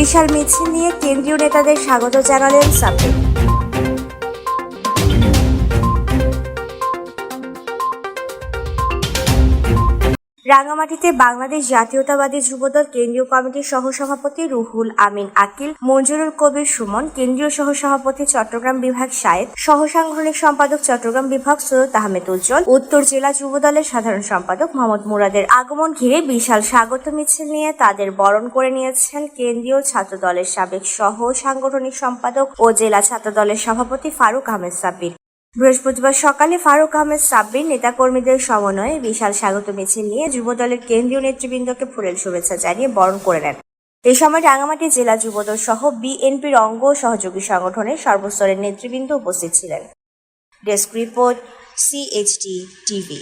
বিশাল মিছিল নিয়ে কেন্দ্রীয় নেতাদের স্বাগত জানালেন সাব্বির। রাঙামাটিতে বাংলাদেশ জাতীয়তাবাদী যুবদল কেন্দ্রীয় কমিটির সহসভাপতি রুহুল আমিন আকিল, মঞ্জুরুল কবির সুমন, কেন্দ্রীয় সহসভাপতি চট্টগ্রাম বিভাগ শায়েদ, সহসাংগঠনিক সম্পাদক চট্টগ্রাম বিভাগ সৈয়দ আহমেদ উজ্জ্বল, উত্তর জেলা যুবদলের সাধারণ সম্পাদক মোহাম্মদ মুরাদের আগমন ঘিরে বিশাল স্বাগত মিছিল নিয়ে তাদের বরণ করে নিয়েছেন কেন্দ্রীয় ছাত্র দলের সাবেক সহ সাংগঠনিক সম্পাদক ও জেলা ছাত্র দলের সভাপতি ফারুক আহমেদ সাব্বির। বৃহস্পতিবার সকালে ফারুক আহমেদ সাব্বির নেতাকর্মীদের সমন্বয়ে বিশাল স্বাগত মিছিল নিয়ে যুবদলের কেন্দ্রীয় নেতৃবৃন্দকে ফুলেল শুভেচ্ছা জানিয়ে বরণ করে নেন। এই সময় রাঙামাটি জেলা যুবদল সহ বিএনপির অঙ্গ সহযোগী সংগঠনের সর্বস্তরের নেতৃবৃন্দ উপস্থিত ছিলেন। Desk report CHT TV.